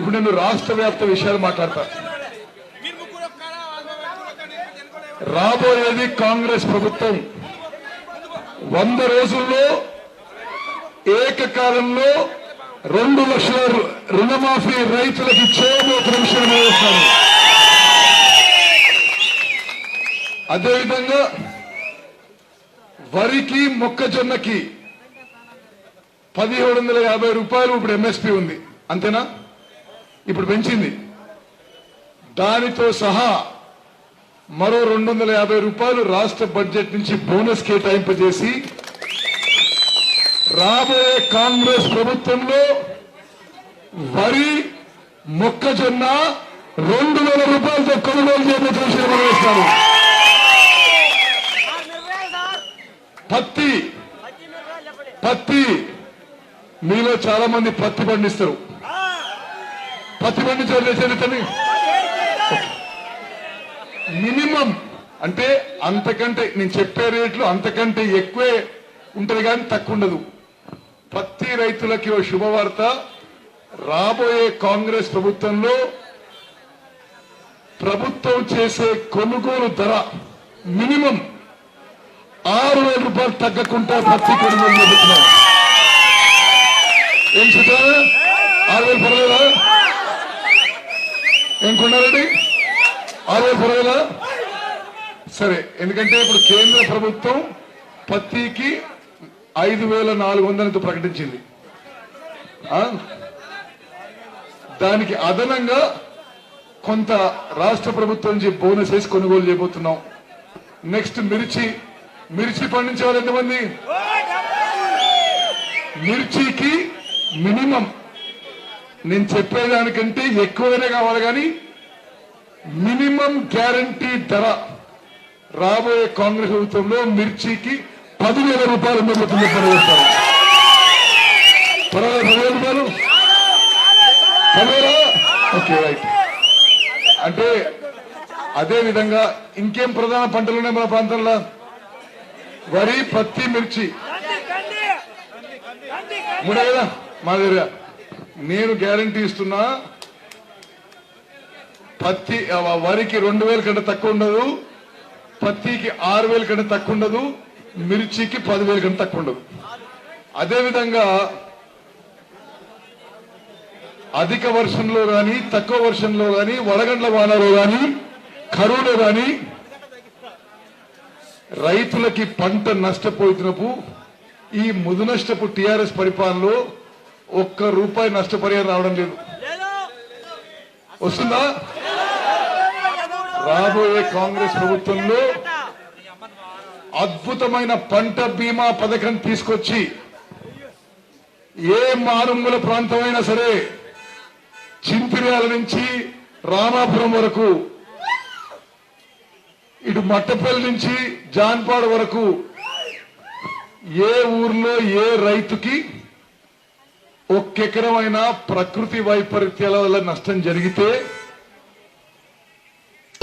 ఇప్పుడు నేను రాష్ట్ర వ్యాప్త విషయాలు మాట్లాడతా. రాబోయేది కాంగ్రెస్ ప్రభుత్వం. వంద రోజుల్లో ఏకకాలంలో రెండు లక్షల రుణమాఫీ రైతులకి చేయబోతున్న విషయం వేస్తాను. అదేవిధంగా వరికి మొక్కజొన్నకి పదిహేడు వందల యాభై రూపాయలు ఇప్పుడు ఎంఎస్పీ ఉంది. అంతేనా? ఇప్పుడు పెంచింది. దానితో సహా మరో రెండు వందల యాభై రూపాయలు రాష్ట్ర బడ్జెట్ నుంచి బోనస్ కేటాయింపజేసి రాబోయే కాంగ్రెస్ ప్రభుత్వంలో వరి మొక్కజొన్న రెండు వేల రూపాయలతో కొనుగోలు చేయబోతున్న విషయం వేస్తాను పత్తి పత్తి మీలో చాలా మంది పత్తి పండిస్తారు. పత్తి పండించారు మినిమం అంటే అంతకంటే నేను చెప్పే రేట్లు అంతకంటే ఎక్కువే ఉంటది కానీ తక్కువ ఉండదు. పత్తి రైతులకి ఓ శుభవార్త. రాబోయే కాంగ్రెస్ ప్రభుత్వంలో ప్రభుత్వం చేసే కొనుగోలు ధర మినిమం ఆరు వేల రూపాయలు తగ్గకుండా పత్తి కొనుగోలు చేస్తున్నాం. ఏం చెప్పారా ఆరు వేలు పర్లేదా ఏం కొన్నారండి ఆరు సరే ఎందుకంటే ఇప్పుడు కేంద్ర ప్రభుత్వం పత్తికి ఐదు వేల నాలుగు వందలతో ప్రకటించింది. దానికి అదనంగా కొంత రాష్ట్ర ప్రభుత్వం నుంచి బోనస్ వేసి కొనుగోలు చేయబోతున్నాం. నెక్స్ట్ మిర్చి. మిర్చి పండించే వాళ్ళు ఎంతమంది? మిర్చికి మినిమం. నేను చెప్పేదానికంటే ఎక్కువనే కావాలి కానీ మినిమం గ్యారంటీ ధర రాబోయే కాంగ్రెస్ ప్రభుత్వంలో మిర్చికి పదివేల రూపాయలు మిగులుతుంది పనిచేస్తారు పర్వాలేదు పదివేల రూపాయలు? పదివేల ఓకే రైట్. అంటే అదే విధంగా ఇంకేం ప్రధాన పంటలు ఉన్నాయి మన ప్రాంతంలో? వరి పత్తి మిర్చి. మూడే కదా? మా దగ్గర. నేను గ్యారంటీ ఇస్తున్నా పత్తి వరికి రెండు వేల కంటే తక్కువ ఉండదు. పత్తికి ఆరు వేల కంటే తక్కువ ఉండదు. మిర్చికి పదివేల కంటే తక్కువ ఉండదు. అదేవిధంగా అధిక వర్షంలో గాని తక్కువ వర్షంలో గాని వడగండ్ల వానలో గాని కరువులో గాని రైతులకి పంట నష్టపోతున్నప్పుడు ఈ ముదు నష్టపు టిఆర్ఎస్ పరిపాలనలో ఒక్క రూపాయి నష్టపరిహారం రావడం లేదు. వస్తుందా? రాబోయే కాంగ్రెస్ ప్రభుత్వంలో అద్భుతమైన పంట బీమా పథకం తీసుకొచ్చి ఏ మారుమూల ప్రాంతమైనా సరే చింపిర్యాల నుంచి రామాపురం వరకు ఇటు మట్టపల్లి నుంచి జాన్పాడు వరకు ఏ ఊర్లో ఏ రైతుకి ఒక్కెకరమైన ప్రకృతి వైపరీత్యాల వల్ల నష్టం జరిగితే